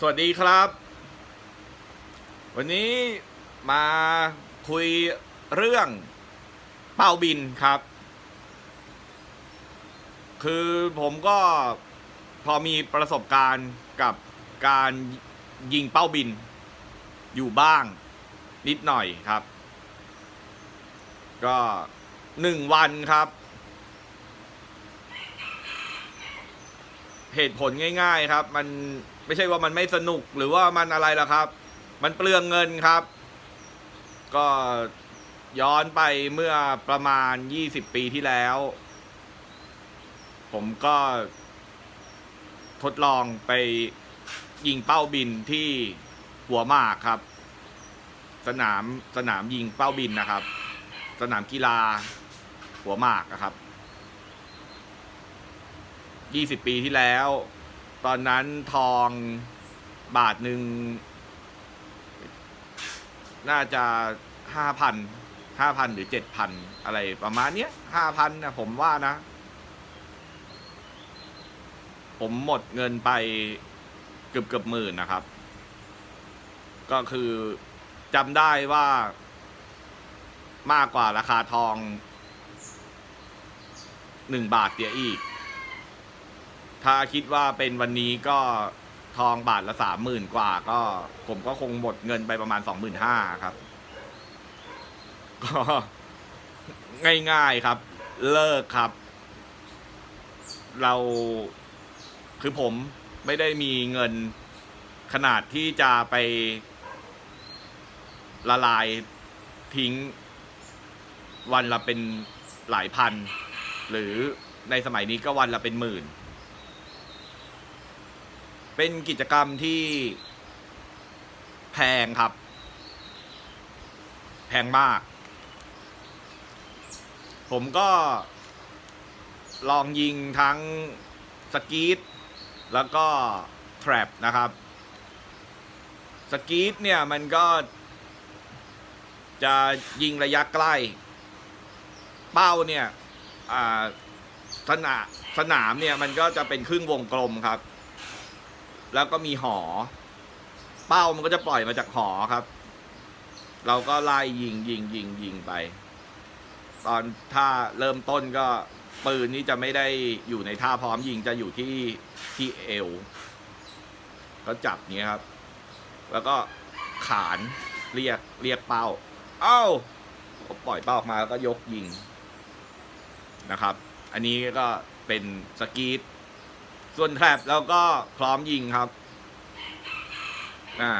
สวัสดีครับ วันนี้มาคุยเรื่องเป้าบินครับ คือผมก็พอมีประสบการณ์กับการยิงเป้าบิน อยู่บ้างนิดหน่อยครับ ก็หนึ่งวันครับ เหตุผลง่าย ๆครับ มัน ไม่ใช่ว่ามันไม่สนุกหรือว่ามันอะไรล่ะครับ มันเปลืองเงินครับ ก็ย้อนไปเมื่อประมาณ 20 ปีที่แล้ว ผมก็ ทดลองไปยิงเป้าบินที่หัวหมากครับ สนามสนามยิงเป้าบินนะครับ สนามกีฬาหัวหมากนะครับ 20 ปีที่แล้ว ตอนนั้นทองบาทหนึ่งน่าจะห้าพันห้าพันหรือเจ็ดพันอะไรประมาณเนี้ยห้าพันนะผมว่านะ ผมหมดเงินไปเกือบเกือบหมื่นนะครับ ก็คือจำได้ว่ามากกว่าราคาทองหนึ่งบาทเสียอีก ถ้าคิดว่าเป็นวันนี้ก็ทองบาทละสามหมื่นกว่าก็ผมก็คงหมดเงินไปประมาณสองหมื่นห้าครับ ก็ง่ายๆครับ เลิกครับ เราคือผมไม่ได้มีเงินขนาดที่จะไปละลายทิ้ง วันละเป็นหลายพัน หรือในสมัยนี้ก็วันละเป็นหมื่น เป็นกิจกรรมที่แพงครับ แพงมาก ผมก็ลองยิงทั้งสกีตแล้วก็แทรปนะครับสกีตเนี่ยมันก็จะยิงระยะใกล้ เป้าเนี่ยสนามสนามเนี่ยมันก็จะเป็นครึ่งวงกลมครับ แล้วก็มีหอ เป้ามันก็จะปล่อยมาจากหอครับ เราก็ไล่ยิงยิงยิงยิงไป ตอนถ้าเริ่มต้นก็ปืนนี่จะไม่ได้อยู่ในท่าพร้อมยิงจะอยู่ที่ที่เอว ก็จับนี้ครับ แล้วก็ขานเรียกเรียกเป้า เอ้าก็ปล่อยเป้าออกมาแล้วก็ยกยิงนะครับ อันนี้ก็เป็นสกีต ส่วนแทรปแล้วก็พร้อมยิงครับ อ่า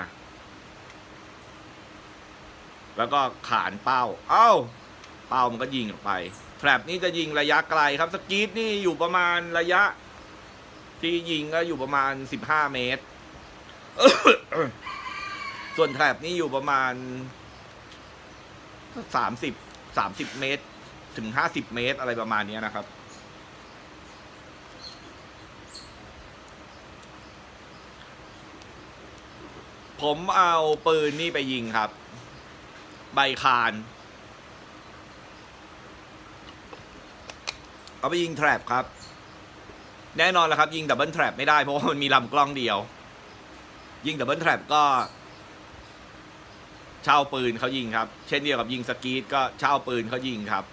แล้วก็ขานเป้า เอ้า เป้ามันก็ยิงออกไปแทรปนี่จะยิงระยะไกลครับสกีตนี่อยู่ประมาณระยะ ที่ยิงก็อยู่ประมาณสิบห้าเมตร ส่วนแทรปนี่อยู่ประมาณสามสิบสามสิบเมตร ถึงห้าสิบเมตรอะไรประมาณนี้นะครับ ผมเอาปืนนี่ไปยิงครับ ใบคาน เอาไปยิงแทรปครับ แน่นอนแล้วครับ ยิงดับเบิลแทรปไม่ได้เพราะว่ามันมีลำกล้องเดียว ยิงดับเบิลแทรปก็เช่าปืนเขายิงครับ เช่นเดียวกับยิงสกีตก็เช่าปืนเขายิงครับ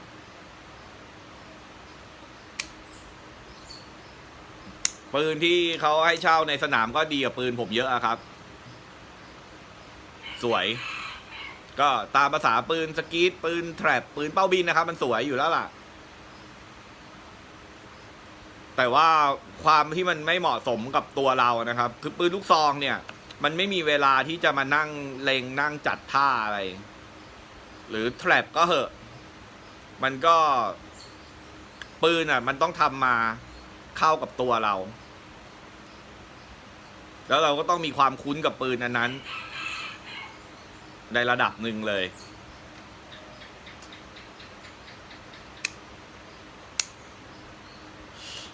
ปืนที่เขาให้เช่าในสนามก็ดีกว่าปืนผมเยอะครับ สวย ก็ตามภาษาปืนสกีตปืนแทรปปืนเป้าบินนะครับ มันสวยอยู่แล้วล่ะ แต่ว่าความที่มันไม่เหมาะสมกับตัวเรานะครับ คือปืนลูกซองเนี่ย มันไม่มีเวลาที่จะมานั่งเลงนั่งจัดท่าอะไร หรือแทรปก็เหอะ มันก็ปืนอะ มันต้องทำมาเข้ากับตัวเรา แล้วเราก็ต้องมีความคุ้นกับปืนอันนั้น ในระดับหนึ่งเลย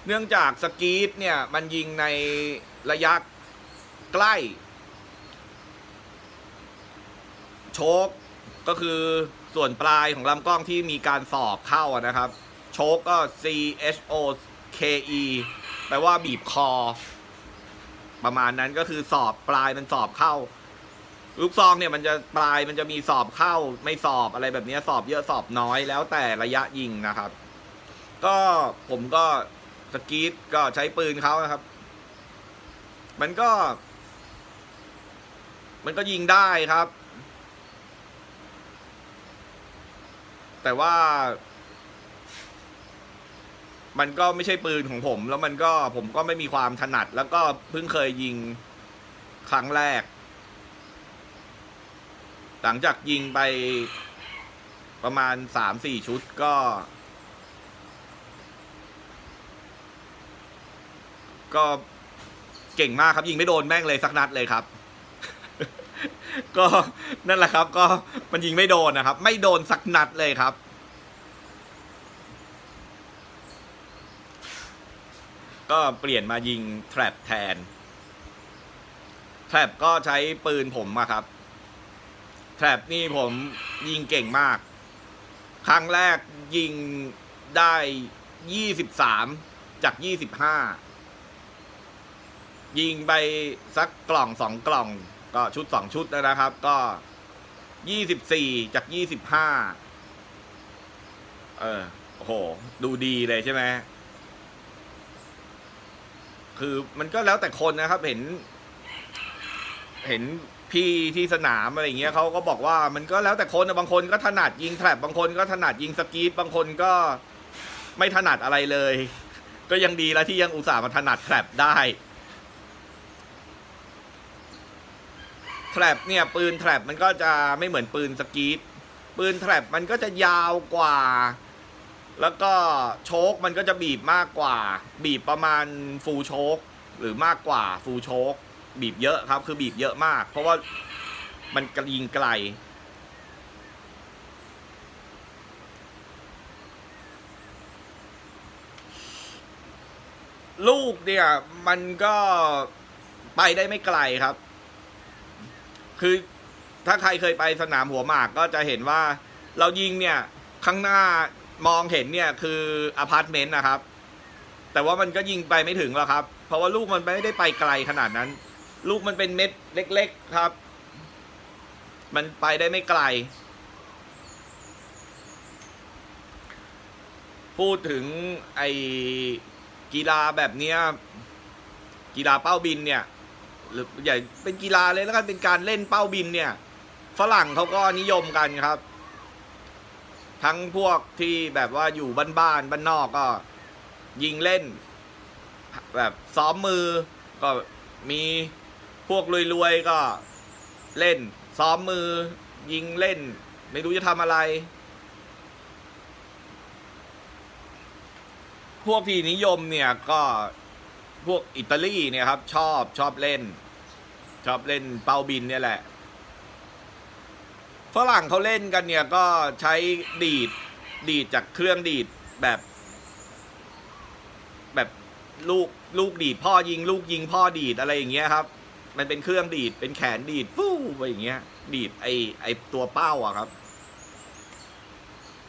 เนื่องจากสกีตเนี่ย มันยิงในระยะใกล้ โชคก็คือส่วนปลายของลำกล้องที่มีการสอบเข้านะครับ โชคก็ C H O K E แปลว่าบีบคอ ประมาณนั้นก็คือสอบปลายมันสอบเข้า ลูกซองเนี่ยมันจะปลายมันจะมีสอบเข้าไม่สอบอะไรแบบนี้สอบเยอะสอบน้อยแล้วแต่ระยะยิงนะครับ ก็ผมก็สกีตก็ใช้ปืนเขานะครับ มันก็ มันก็ยิงได้ครับ แต่ว่า มันก็ไม่ใช่ปืนของผม แล้วมันก็ผมก็ไม่มีความถนัด แล้วก็เพิ่งเคยยิงครั้งแรก หลังจากยิงไปประมาณสามสี่ชุดก็ ก็เก่งมากครับยิงไม่โดนแม่งเลยสักนัดเลยครับ ก็นั่นแหละครับ ก็มันยิงไม่โดนนะครับ ไม่โดนสักนัดเลยครับ ก็เปลี่ยนมายิงแทรปแทนแทรปก็ใช้ปืนผมอะครับ แทรปนี่ผมยิงเก่งมาก ครั้งแรกยิงได้ยี่สิบสามจากยี่สิบห้ายิงไปสักกล่องสองกล่อง ก็ชุดสองชุดนะครับ ก็ยี่สิบสี่จากยี่สิบห้าเออโอ้โห ดูดีเลยใช่ไหมคือมันก็แล้วแต่คนนะครับเห็น เห็น พี่ที่สนามอะไรอย่างเงี้ยเขาก็บอกว่ามันก็แล้วแต่คนนะบางคนก็ถนัดยิงแทรปบางคนก็ถนัดยิงสกีตบางคนก็ไม่ถนัดอะไรเลย ก็ยังดีแล้วที่ยังอุตส่าห์มาถนัดแทรปได้แทรปเนี่ยปืนแทรปมันก็จะไม่เหมือนปืนสกีตปืนแทรปมันก็จะยาวกว่า แล้วก็โชคมันก็จะบีบมากกว่า บีบประมาณฟูลโชคหรือมากกว่าฟูลโชค บีบเยอะครับ คือบีบเยอะมาก เพราะว่ามันกระยิงไกล ลูกเนี่ย มันก็ไปได้ไม่ไกลครับ คือถ้าใครเคยไปสนามหัวหมากก็จะเห็นว่าเรายิงเนี่ย ข้างหน้ามองเห็นเนี่ยคืออพาร์ตเมนต์นะครับ แต่ว่ามันก็ยิงไปไม่ถึงหรอกครับ เพราะว่าลูกมันไม่ได้ไปไกลขนาดนั้น ลูกมันเป็นเม็ดเล็ก ๆครับ มันไปได้ไม่ไกล พูดถึงไอกีฬาแบบเนี้ยกีฬาเป้าบินเนี่ย หรือใหญ่เป็นกีฬาเลยแล้วกันเป็นการเล่นเป้าบินเนี่ย ฝรั่งเขาก็นิยมกันครับ ทั้งพวกที่แบบว่าอยู่บ้านบ้านบ้านนอกก็ ยิงเล่น แบบซ้อมมือก็มี พวกรวยๆก็เล่น ซ้อมมือ ยิงเล่น ไม่รู้จะทำอะไร พวกที่นิยมเนี่ยก็พวกอิตาลีเนี่ยครับ ชอบชอบเล่น ชอบเล่นเป้าบินเนี่ยแหละฝรั่งเขาเล่นกันเนี่ยก็ใช้ดีดดีดจากเครื่องดีดแบบ แบบลูกลูกดีดพ่อยิง ลูกยิงพ่อดีดอะไรอย่างเงี้ยครับ มันเป็นเครื่องดีด เป็นแขนดีดฟู่ไปอย่างเงี้ย ดีดไอไอตัวเป้าอะครับ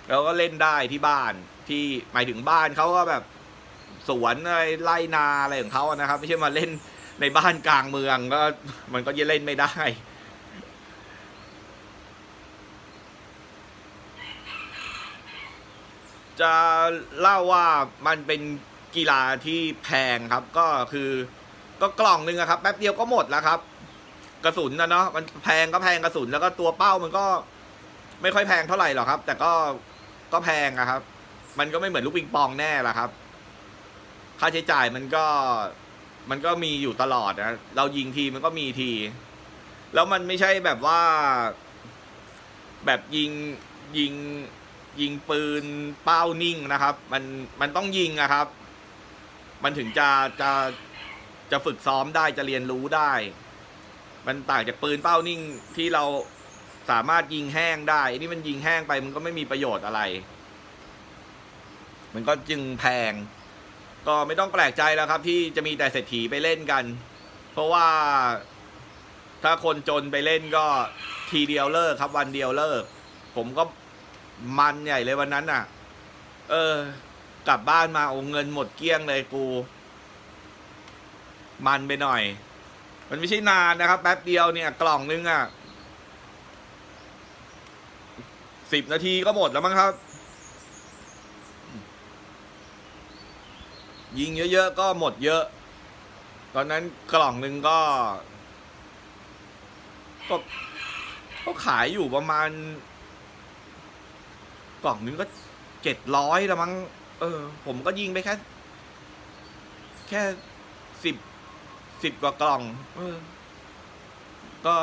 แล้วก็เล่นได้ที่บ้านที่หมายถึงบ้านเขาก็แบบ สวนอะไรไร่นาอะไรของเขาอะนะครับ ไม่ใช่มาเล่นในบ้านกลางเมืองก็มันก็จะเล่นไม่ได้จะเล่าว่ามันเป็นกีฬาที่แพงครับก็คือ ก็กล่องหนึ่งอะครับแป๊บเดียวก็หมดแล้วครับ กระสุนนะเนาะมันแพงก็แพงกระสุนแล้วก็ตัวเป้ามันก็ ไม่ค่อยแพงเท่าไหร่หรอกครับ แต่ก็ก็แพงอะครับ มันก็ไม่เหมือนลูกปิงปองแน่ละครับ ค่าใช้จ่ายมันก็มันก็มีอยู่ตลอดนะเรายิงทีมันก็มีที แล้วมันไม่ใช่แบบว่า แบบยิงยิงยิงปืนเป้านิ่งนะครับ มันมันต้องยิงอะครับ มันถึงจะจะ จะฝึกซ้อมได้จะเรียนรู้ได้ มันต่างจากปืนเป้านิ่งที่เราสามารถยิงแห้งได้นนี่มันยิงแห้งไปมันก็ไม่มีประโยชน์อะไร มันก็จึงแพง ก็ไม่ต้องแปลกใจแล้วครับ ที่จะมีแต่เศรษฐีไปเล่นกัน เพราะว่าถ้าคนจนไปเล่นก็ทีเดียวเลิกครับ วันเดียวเลิก ผมก็มันใหญ่เลยวันนั้นน่ะ เออ กลับบ้านมาโอ้เงินหมดเกลี้ยงเลยกู มันไปหน่อย มันไม่ใช่นานนะครับ แป๊บเดียวเนี่ย กล่องนึงอะสิบนาทีก็หมดแล้วมั้งครับ ยิงเยอะๆก็หมดเยอะ ตอนนั้นกล่องหนึ่งก็ก็ก็ขายอยู่ประมาณ กล่องหนึงก็เจ็ดร้อยละมั้ง เออ ผมก็ยิงไปแค่ แค่สิบ สิบกว่ากล่อง เออ ก็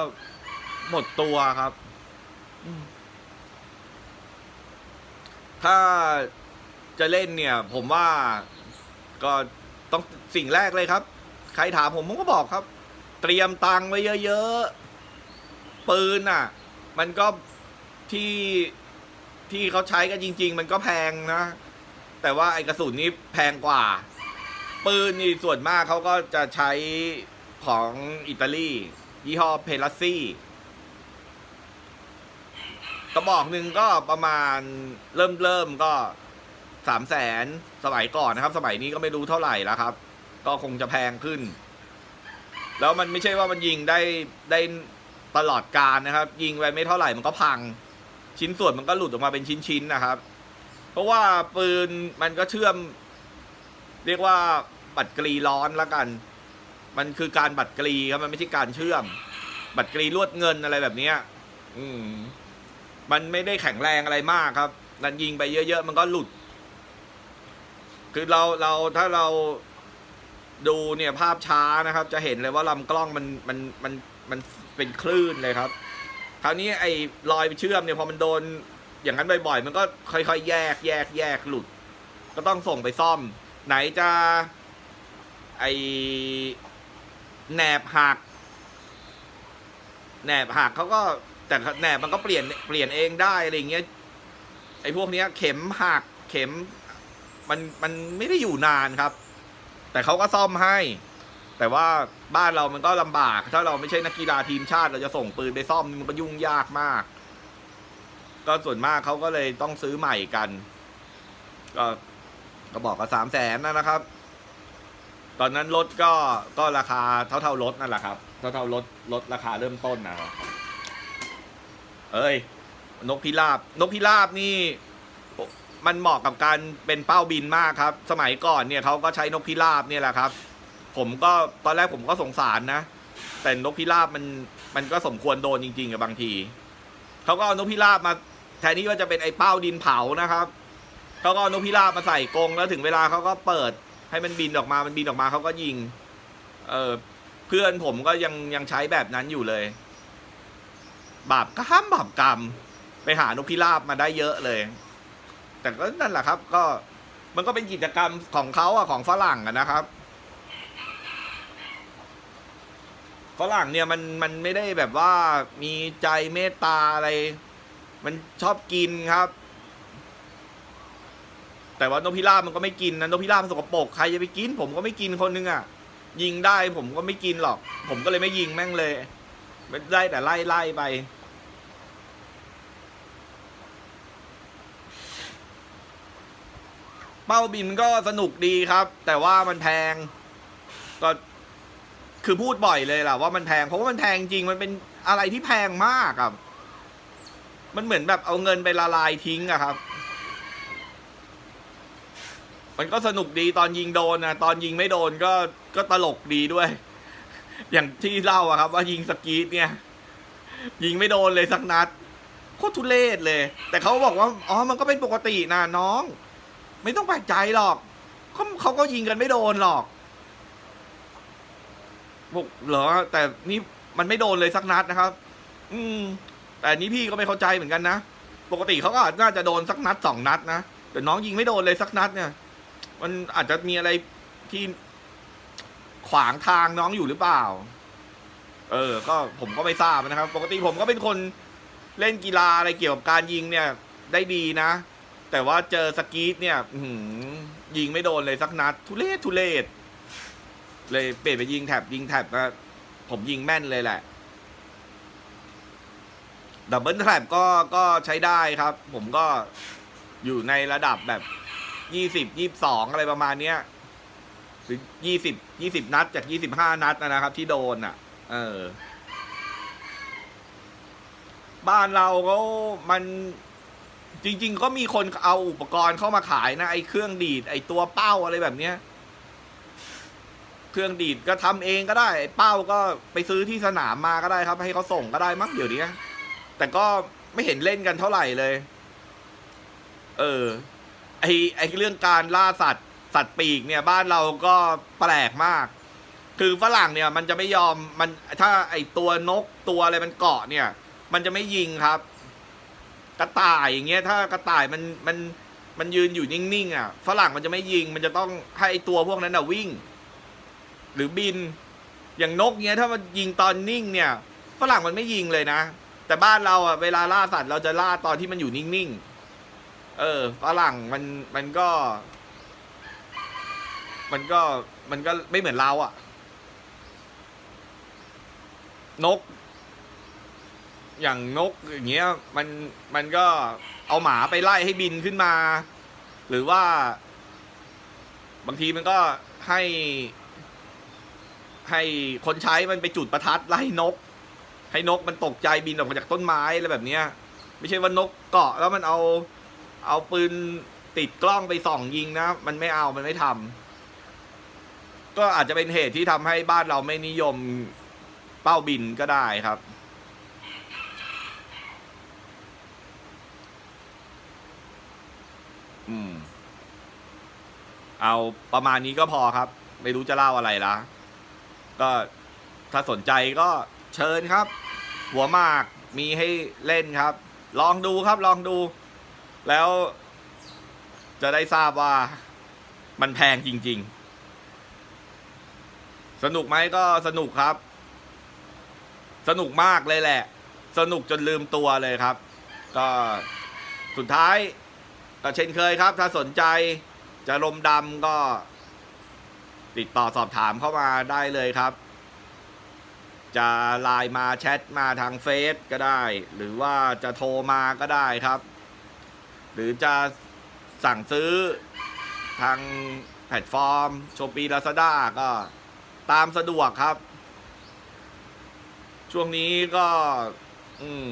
หมดตัวครับอืมถ้าจะเล่นเนี่ย ผมว่าก็ต้องสิ่งแรกเลยครับ ใครถามผมผมก็บอกครับ เตรียมตังค์ไว้เยอะๆ ปืนอะ มันก็ที่ที่เขาใช้กันจริง ๆ มันก็แพงนะ แต่ว่าไอ้กระสุนนี่แพงกว่า ปืนนี่ส่วนมากเขาก็จะใช้ของอิตาลี ยี่ห้อเพลัสซี่กระบอกหนึ่งก็ประมาณเริ่มเริ่มก็สามแสนสมัยก่อนนะครับ สมัยนี้ก็ไม่รู้เท่าไหร่แล้วครับ ก็คงจะแพงขึ้น แล้วมันไม่ใช่ว่ามันยิงได้ได้ตลอดการนะครับ ยิงไปไม่เท่าไหร่มันก็พัง ชิ้นส่วนมันก็หลุดออกมาเป็นชิ้นๆนะครับ เพราะว่าปืนมันก็เชื่อม เรียกว่าบัตรกรีร้อนแล้วกัน มันคือการบัตรกรีครับมันไม่ใช่การเชื่อม บัตรกรีลวดเงินอะไรแบบเนี้ยอืมมันไม่ได้แข็งแรงอะไรมากครับนันยิงไปเยอะๆมันก็หลุด คือเราเราถ้าเราดูเนี่ยภาพช้านะครับ จะเห็นเลยว่าลำกล้องมันมันมันมันเป็นคลื่นเลยครับ คราวนี้ไอ้รอยเชื่อมเนี่ยพอมันโดนอย่างนั้นบ่อยๆ มันก็ค่อยๆ แยกแยกแยกหลุด ก็ต้องส่งไปซ่อม ไหนจะไอแหนบหักแหนบหักเขาก็แต่แหนบมันก็เปลี่ยนเปลี่ยนเองได้อะไรเงี้ยไอพวกเนี้ย เข็มหักเข็ม มันมันไม่ได้อยู่นานครับ แต่เขาก็ซ่อมให้ แต่ว่าบ้านเรามันก็ลำบาก ถ้าเราไม่ใช่นักกีฬาทีมชาติเราจะส่งปืนไปซ่อมมันก็ยุ่งยากมาก ก็ส่วนมากเขาก็เลยต้องซื้อใหม่กัน ก็ ก็บอกกับสามแสนนะครับ ตอนนั้นรถก็ก็ราคาเท่าเท่ารถนั่นแหละครับ เท่าเท่ารถรถราคาเริ่มต้นนะครับเอ้ย นกพิราบ นกพิราบนี่ มันเหมาะกับการเป็นเป้าบินมากครับ สมัยก่อนเนี่ยเขาก็ใช้นกพิราบเนี่ยแหละครับ ผมก็ตอนแรกผมก็สงสารนะ แต่นกพิราบมันมันก็สมควรโดนจริงๆกับบางทีเขาก็เอานกพิราบมาแทนที่ว่าจะเป็นไอ้เป้าดินเผานะครับ เขาก็เอานกพิราบมาใส่กรงแล้วถึงเวลาเขาก็เปิดให้มันบินออกมา มันบินออกมาเขาก็ยิง เออเพื่อนผมก็ยังยังใช้แบบนั้นอยู่เลย บาปกรรมบาปกรรม ไปหานกพิราบมาได้เยอะเลย แต่ก็นั่นแหละครับ ก็มันก็เป็นกิจกรรมของเขาอะของฝรั่งอะนะครับฝรั่งเนี่ยมันมันไม่ได้แบบว่ามีใจเมตตาอะไร มันชอบกินครับ แต่ว่านกพิราบมันก็ไม่กินนะนกพิราบมันสกปรกใครจะไปกิน ผมก็ไม่กินคนนึงอะ่ะยิงได้ผมก็ไม่กินหรอก ผมก็เลยไม่ยิงแม่งเลยไม่ได้แต่ไล่ไล่ไป เป้าบินก็สนุกดีครับ แต่ว่ามันแพง ก็คือพูดบ่อยเลยล่ะว่ามันแพงเพราะว่ามันแพงจริงมันเป็นอะไรที่แพงมากครับ มันเหมือนแบบเอาเงินไปละลายทิ้งอะครับ มันก็สนุกดีตอนยิงโดนนะตอนยิงไม่โดนก็ก็ตลกดีด้วย อย่างที่เล่าอะครับ ว่ายิงสกีตเนี่ย ยิงไม่โดนเลยสักนัดโคตรทุเรศเลย แต่เขาบอกว่าอ๋อมันก็เป็นปกตินะน้อง ไม่ต้องแปลกใจหรอกเขาเขาก็ยิงกันไม่โดนหรอกบอกเหรอแต่นี่มันไม่โดนเลยสักนัดนะครับ อืม แต่นนี้พี่ก็ไม่เข้าใจเหมือนกันนะ ปกติเขาก็น่าจะโดนสักนัดสองนัดนะแต่น้องยิงไม่โดนเลยสักนัดเนี่ย มันอาจจะมีอะไรที่ขวางทางน้องอยู่หรือเปล่า เออ ก็ผมก็ไม่ทราบนะครับ ปกติผมก็เป็นคนเล่นกีฬาอะไรเกี่ยวกับการยิงเนี่ย ได้ดีนะ แต่ว่าเจอสกีตเนี่ยหืยิงไม่โดนเลยสักนัด ทุเรศทุเรศเลยเปลี่ยนไปยิงแท็บยิงแท็บนะผมยิงแม่นเลยแหละดับเบิลแท็บก็ก็ใช้ได้ครับ ผมก็อยู่ในระดับแบบ ยี่สิบยี่สองอะไรประมาณเนี้ยหรือยี่สิบยี่สิบนัดจากยี่สิบห้านัดนะครับ ที่โดนอะ เออ บ้านเราก็มันจริง ๆ ก็มีคนเอาอุปกรณ์เข้ามาขายนะ ไอ้เครื่องดีด ไอ้ตัวเป้าอะไรแบบเนี้ย เครื่องดีดก็ทำเองก็ได้ไอ้เป้าก็ไปซื้อที่สนามมาก็ได้ครับ ให้เขาส่งก็ได้มั้งเดี๋ยวนี้แต่ก็ไม่เห็นเล่นกันเท่าไหร่เลย เออ ไอไอเรื่องการล่าสัตว์สัตว์ปีกเนี่ยบ้านเราก็แปลกมาก คือฝรั่งเนี่ยมันจะไม่ยอมมันถ้าไอตัวนกตัวอะไรมันเกาะเนี่ย มันจะไม่ยิงครับ กระต่ายอย่างเงี้ยถ้ากระต่ายมันมันมันยืนอยู่นิ่งๆอะฝรั่งมันจะไม่ยิง มันจะต้องให้ไอ้ตัวพวกนั้นอะวิ่ง หรือบิน อย่างนกเงี้ยถ้ามันยิงตอนนิ่งเนี่ยฝรั่งมันไม่ยิงเลยนะ แต่บ้านเราอะเวลาล่าสัตว์เราจะล่าตอนที่มันอยู่นิ่งๆ เออฝรั่งมันมันก็ มันก็มันก็ไม่เหมือนเราอะ นก อย่างนกอย่างเงี้ยมันมันก็เอาหมาไปไล่ให้บินขึ้นมา หรือว่า บางทีมันก็ให้ ให้คนใช้มันไปจุดประทัดไล่นก ให้นกมันตกใจบินออกมาจากต้นไม้อะไรแบบเนี้ย ไม่ใช่ว่านกเกาะแล้วมันเอา เอาปืนติดกล้องไปส่องยิงนะ มันไม่เอามันไม่ทำก็อาจจะเป็นเหตุที่ทำให้บ้านเราไม่นิยมเป้าบินก็ได้ครับ อืม เอาประมาณนี้ก็พอครับ ไม่รู้จะเล่าอะไรละก็ถ้าสนใจก็เชิญครับ หัวมากมีให้เล่นครับ ลองดูครับลองดู แล้วจะได้ทราบว่ามันแพงจริง ๆ สนุกไหมก็สนุกครับ สนุกมากเลยแหละ สนุกจนลืมตัวเลยครับ ก็สุดท้ายก็เช่นเคยครับ ถ้าสนใจจะลมดำก็ติดต่อสอบถามเข้ามาได้เลยครับ จะไลน์มาแชทมาทางเฟซก็ได้ หรือว่าจะโทรมาก็ได้ครับ หรือจะสั่งซื้อทางแพลตฟอร์มโชปีลาซาด้าก็ตามสะดวกครับ ช่วงนี้ก็ อืม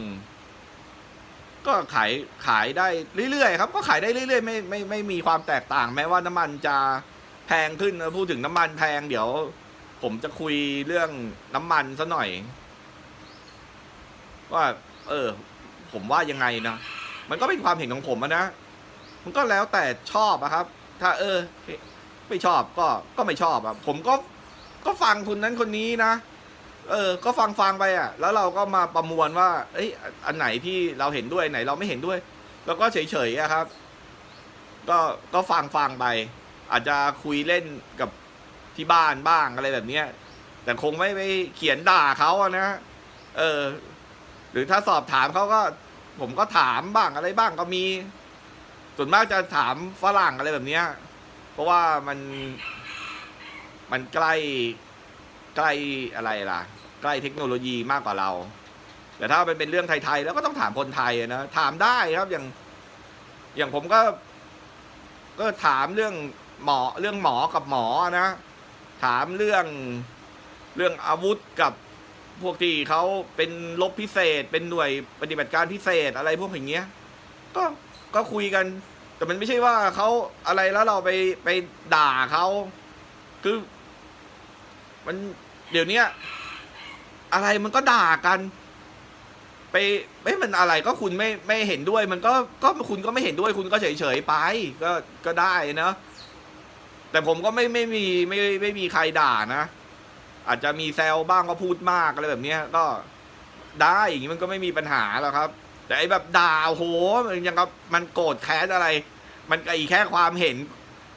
ก็ขายขายได้เรื่อยๆครับ ก็ขายได้เรื่อยๆ ไม่ไม่ไม่มีความแตกต่าง แม้ว่าน้ำมันจะแพงขึ้นนะพูดถึงน้ำมันแพงเดี๋ยว ผมจะคุยเรื่องน้ำมันซะหน่อย ว่า เออ ผมว่ายังไงนะ มันก็เป็นความเห็นของผมนะ มันก็แล้วแต่ชอบอะครับ ถ้าเออ ไม่ชอบก็ก็ไม่ชอบอะผมก็ก็ฟังคนนั้นคนนี้นะ เออ ก็ฟังฟังไปอะแล้วเราก็มาประมวลว่า เอ้ย อันไหนที่เราเห็นด้วยไหนเราไม่เห็นด้วย แล้วก็เฉยๆอะครับ ก็ก็ฟังฟังไป อาจจะคุยเล่นกับที่บ้านบ้างอะไรแบบเนี้ยแต่คงไม่ไปเขียนด่าเขาอะนะ เออ หรือถ้าสอบถามเขาก็ ผมก็ถามบ้างอะไรบ้างก็มี ส่วนมากจะถามฝรั่งอะไรแบบเนี้ย เพราะว่ามันมันใกล้ใกล้อะไรล่ะ ใกล้เทคโนโลยีมากกว่าเรา แต่ถ้าเป็นเป็นเรื่องไทยๆแล้วก็ต้องถามคนไทยนะถามได้ครับอย่าง อย่างผมก็ ก็ถามเรื่องหมอเรื่องหมอกับหมอนะ ถามเรื่องเรื่องอาวุธกับ พวกที่เขาเป็นลบพิเศษ เป็นหน่วยปฏิบัติการพิเศษอะไรพวกอย่างเงี้ย ก็ก็คุยกัน แต่มันไม่ใช่ว่าเขาอะไรแล้วเราไปไปด่าเขาคือ มันเดี๋ยวเนี้ยอะไรมันก็ด่ากัน ไปไม่มันอะไรก็คุณไม่ไม่เห็นด้วย มันก็ก็คุณก็ไม่เห็นด้วย คุณก็เฉยเฉยไป ก็ก็ได้นะแต่ผมก็ไม่ไม่มีไม่ไม่มีใครด่านะ อาจจะมีแซวบ้างก็พูดมากอะไรแบบเนี้ยก็ได้อย่างนี้มันก็ไม่มีปัญหาหรอกครับ แต่ไอ้แบบด่าโอ้โหมันยังกับมันโกรธแค้นอะไร มันก็อีกแค่ความเห็น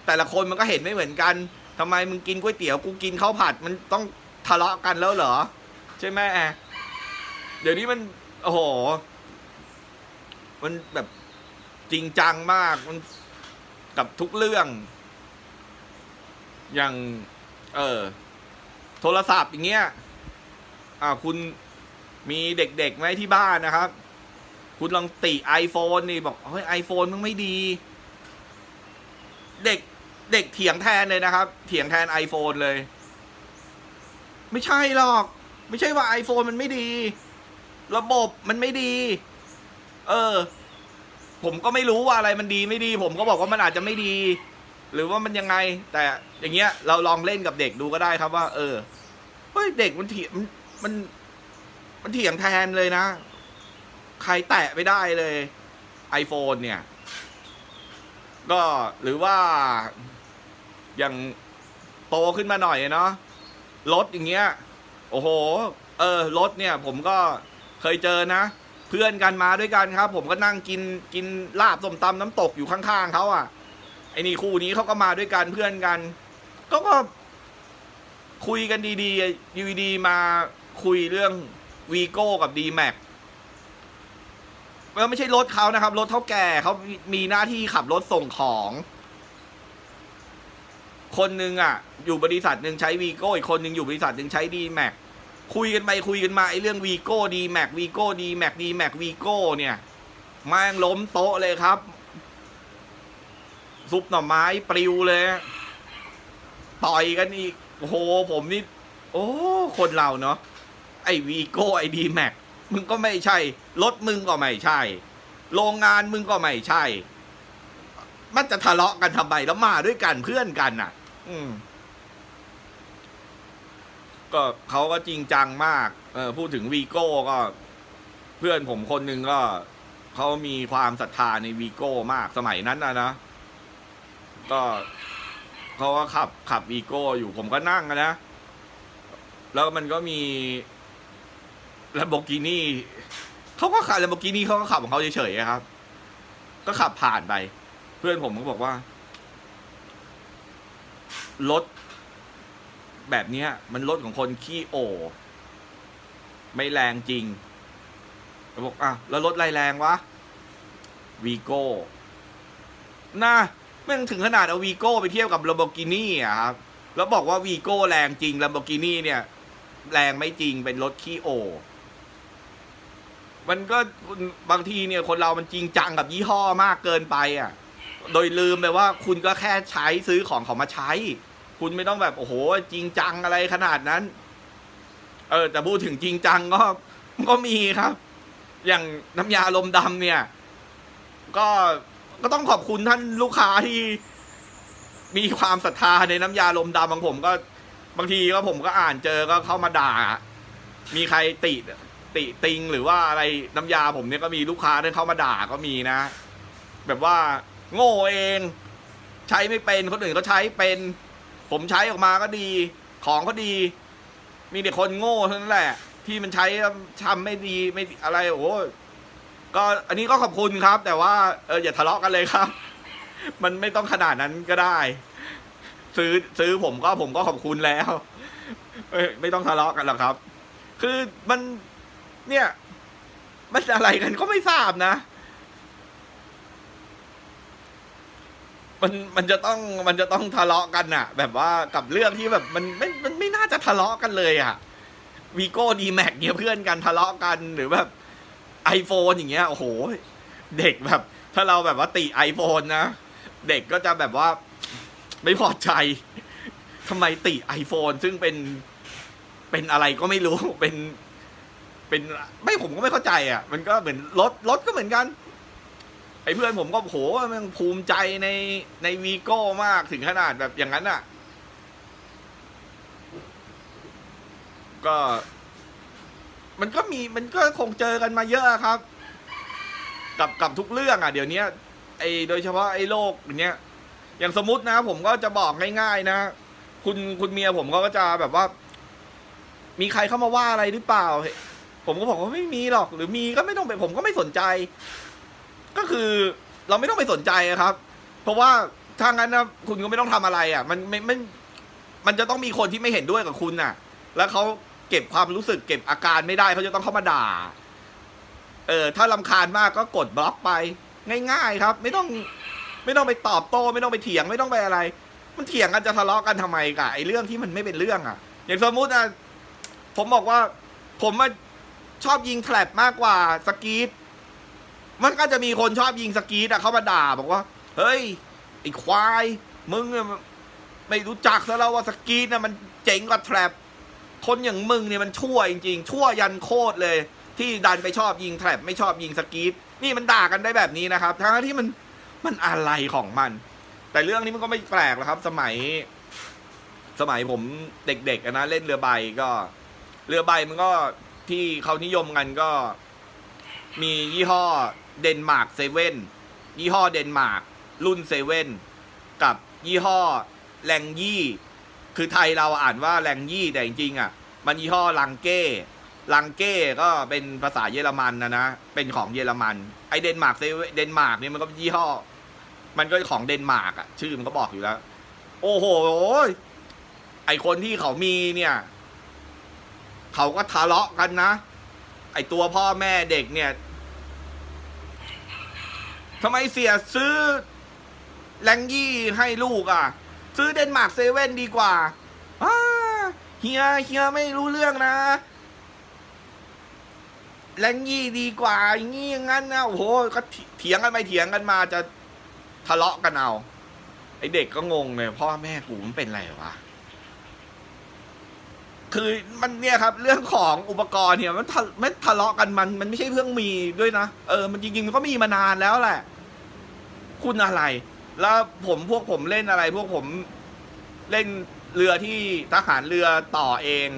แต่ละคนมันก็เห็นไม่เหมือนกันทำไมมึงกินก๋วยเตี๋ยวกูกินข้าวผัดมันต้องทะเลาะกันแล้วเหรอ ใช่ไหมแอเดี๋ยวนี้มันโอ้โห มันแบบจริงจังมากมันกับทุกเรื่อง อย่าง เออ โทรศัพท์อย่างเงี้ยอ่าคุณมีเด็กๆไหมที่บ้านนะครับ คุณลองติ iPhone นี่บอกเฮ้ยไอโฟนมันไม่ดี เด็กเด็กเถียงแทนเลยนะครับ เถียงแทน iPhone เลย ไม่ใช่หรอก ไม่ใช่ว่า iPhone มันไม่ดี ระบบมันไม่ดี เออ ผมก็ไม่รู้ว่าอะไรมันดีไม่ดี ผมก็บอกว่ามันอาจจะไม่ดี หรือว่ามันยังไงแต่อย่างเงี้ยเราลองเล่นกับเด็กดูก็ได้ครับว่า เออเฮ้ยเด็กมันเถียงมันมันเถียงแทนเลยนะ ใครแตะไม่ได้เลย iPhone เนี่ย ก็หรือว่าอย่างโตขึ้นมาหน่อยเนาะรถอย่างเงี้ย โอ้โห เออรถเนี่ย ผมก็เคยเจอนะ เพื่อนกันมาด้วยกันครับ ผมก็นั่งกินกินลาบส้มตำน้ำตกอยู่ข้างๆเขาอะ ไอ้นี่คู่นี้เขาก็มาด้วยกันเพื่อนกันก็ก็คุยกันดีๆอยู่ดีๆมาคุยเรื่องวีโก้กับดีแม็กแล้วไม่ใช่รถเขานะครับ รถเท่าแก่เขามีหน้าที่ขับรถส่งของ คนหนึ่งอะ อยู่บริษัทหนึ่งใช้วีโก้อีกคนหนึ่งอยู่บริษัทหนึ่งใช้ดีแม็กคุยกันไปคุยกันมาไอ้เรื่องวีโก้ดีแม็กวีโก้ดีแม็กดีแม็กวีโก้เนี่ยแม่งล้มโต๊ะเลยครับ ซุปหน่อไม้ปลิวเลยต่อยกันอีกโหผมนี่ โอ้ คนเราเนาะไอวีโก้ไอดีแม็กมึงก็ไม่ใช่ รถมึงก็ไม่ใช่ โรงงานมึงก็ไม่ใช่ มันจะทะเลาะกันทำไมแล้วมาด้วยกันเพื่อนกันน่ะ อืมก็เขาก็จริงจังมาก เออพูดถึงวีโก้ก็ เพื่อนผมคนหนึ่งก็เขามีความศรัทธาในวีโก้มากสมัยนั้นนะนะ ก็เขาก็ขับขับวีโก้อยู่ผมก็นั่งนะ แล้วมันก็มี l ล m โบกินี่เขาก็ขับ l ล m โบกินี่เขาก็ขับของเขาเฉยๆครับ ก็ขับผ่านไป เพื่อนผมก็บอกว่ารถแบบเนี้ย มันรถของคนขี้โอ ไม่แรงจริงบอกอะแล้วรถไรแรงวะวีโก้น่า แม่งถึงขนาดเอาวีโก้ไปเทียบกับ l ล m โบกินี่อะครับ แล้วบอกว่าวีโก้แรงจริง l ล m โบกินี่เนี่ย แรงไม่จริงเป็นรถขี้โอ มันก็บางทีเนี่ยคนเรามันจริงจังกับยี่ห้อมากเกินไปอะ โดยลืมไปว่าคุณก็แค่ใช้ซื้อของเขามาใช้ คุณไม่ต้องแบบโอ้โห จริงจังอะไรขนาดนั้น เออ แต่พูดถึงจริงจังก็ก็มีครับ อย่างน้ำยาลมดำเนี่ย ก็ ก็ต้องขอบคุณท่านลูกค้าที่มีความศรัทธาในน้ำยาลมดำบางผมก็บางทีก็ผมก็อ่านเจอก็เข้ามาด่า มีใครติติติงหรือว่าอะไรน้ำยาผมเนี่ยก็มีลูกค้าที่เข้ามาด่าก็มีนะ แบบว่า โง่เอง ใช้ไม่เป็นคนอื่นก็ใช้เป็น ผมใช้ออกมาก็ดี ของก็ดี มีแต่คนโง่เท่านั้นแหละ ที่มันใช้ทำไม่ดีไม่อะไรโอ้ ก็อันนี้ก็ขอบคุณครับ แต่ว่าเอออย่าทะเลาะกันเลยครับ มันไม่ต้องขนาดนั้นก็ได้ ซื้อซื้อผมก็ผมก็ขอบคุณแล้วเอไม่ต้องทะเลาะกันหรอกครับ คือมันเนี่ย มันอะไรกันก็ไม่ทราบนะ มันมันจะต้องมันจะต้องทะเลาะกันน่ะแบบว่ากับเรื่องที่แบบมันไม่มันไม่น่าจะทะเลาะกันเลยอะวีโก้ดีแม็กเนี่ยเพื่อนกันทะเลาะกันหรือแบบ iPhone อย่างเงี้ยโอ้โห เด็กแบบ ถ้าเราแบบว่าติ iPhone นะ เด็กก็จะแบบว่า ไม่พอใจทำไมติ iPhone ซึ่งเป็นเป็นอะไรก็ไม่รู้เป็นเป็นไม่ผมก็ไม่เข้าใจอะ มันก็เหมือนรถรถก็เหมือนกัน ไอ้เพื่อนผมก็โหมันภูมิใจในในวีโก้มากถึงขนาดแบบอย่างนั้นอะ ก็ มันก็มีมันก็คงเจอกันมาเยอะครับ กับกับทุกเรื่องอะ เดี๋ยวนี้ไอโดยเฉพาะไอโลกอย่างเนี้ย อย่างสมมตินะ ผมก็จะบอกง่ายๆนะ คุณคุณเมียผมก็จะแบบว่า มีใครเข้ามาว่าอะไรหรือเปล่า ผมก็บอกว่าไม่มีหรอก หรือมีก็ไม่ต้องไปผมก็ไม่สนใจ ก็คือเราไม่ต้องไปสนใจครับ เพราะว่าถ้างั้นนะคุณก็ไม่ต้องทำอะไร อะ มันไม่ไม่มันจะต้องมีคนที่ไม่เห็นด้วยกับคุณน่ะ แล้วเขา เก็บความรู้สึกเก็บอาการไม่ได้เขาจะต้องเข้ามาด่า เออ ถ้าลำคาญมากก็กดบล็อกไป ง่ายๆครับ ไม่ต้องไม่ต้องไปตอบโต้ ไม่ต้องไปเถียงไม่ต้องไปอะไร มันเถียงกันจะทะเลาะกันทำไมกะไอ้เรื่องที่มันไม่เป็นเรื่องอะ อย่างสมมุติอะผมบอกว่า ผมมาชอบยิงแทลบมากกว่าสกีตมันก็จะมีคนชอบยิงสกีตอะเขามาด่าบอกว่า เฮ้ยไอ้ควาย มึงไม่รู้จักซะแล้วว่าสกีตน่ะมันเจ๋งกว่าแทลบ คนอย่างมึงเนี่ยมันชั่วจริงๆ ชั่วยันโคตรเลย ที่ดันไปชอบยิงแทรปไม่ชอบยิงสกีปนี่มันด่ากันได้แบบนี้นะครับ ทั้งที่มันมันอะไรของมัน แต่เรื่องนี้มันก็ไม่แปลกหรอกครับ สมัย สมัยผมเด็กๆนะเล่นเรือใบก็ เรือใบมันก็ที่เขานิยมกันก็ มียี่ห้อเดนมาร์กเซเว่นยี่ห้อเดนมาร์กรุ่นเซเว่นกับยี่ห้อแรงยี่ คือไทยเราอ่านว่าแรงยี่แต่จริงๆอะ มันยี่ห้อลังเก้ลังเก้ก็เป็นภาษาเยอรมันนะนะ เป็นของเยอรมัน ไอเดนมาร์กเซเดนมาร์กเนี่ยมันก็ยี่ห้อ มันก็ของเดนมาร์กอะ ชื่อมันก็บอกอยู่แล้ว โอ้โห ไอคนที่เขามีเนี่ย เขาก็ทะเลาะกันนะ ไอตัวพ่อแม่เด็กเนี่ยทำไมเสียซื้อแรงยี่ให้ลูกอะ ซื้อเดนมาร์กเซเว่นดีกว่าเฮียเฮียไม่รู้เรื่องนะแรงยี่ดีกว่าอย่างงี้อย่างนั้นนะโอ้โหก็เถียงกันไปเถียงกันมาจะทะเลาะกันเอา ไอเด็กก็งงเลยพ่อแม่กูมันเป็นไรวะคือมันเนี่ยครับ เรื่องของอุปกรณ์เนี่ยมันทะไม่ทะเลาะกันมัน มันไม่ใช่เพิ่งมีด้วยนะเออมันจริงๆมันก็มีมานานแล้วแหละ คุณอะไร แล้วผมพวกผมเล่นอะไร พวกผมเล่นเรือที่ทหารเรือต่อเอง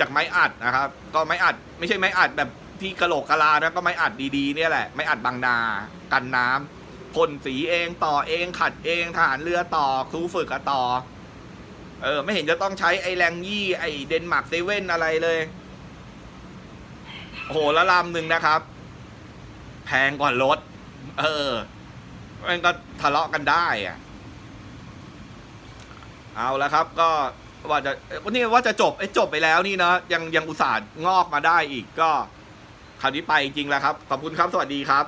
จากไม้อัดนะครับ ก็ไม้อัด ไม่ใช่ไม้อัดแบบที่กระโหลกกะลานะก็ไม้อัดดีๆเนี่ยแหละไม้อัดบางนากันน้ำพ่นสีเองต่อเองขัดเองทหารเรือต่อครูฝึกอะต่อ เออ ไม่เห็นจะต้องใช้ไอแรงยี่ ไอเดนมาร์กเซเว่นอะไรเลยโอ้โหล้วลำหนึ่งนะครับ แพงกว่ารถ เออ มันก็ทะเลาะกันได้อะเอาแล้วครับ ก็ว่าจะนี่ว่าจะจบไอ้จบไปแล้วนี่นะยังยังอุตส่าห์งอกมาได้อีกก็คราวนี้ไปจริงแล้วครับ ขอบคุณครับ สวัสดีครับ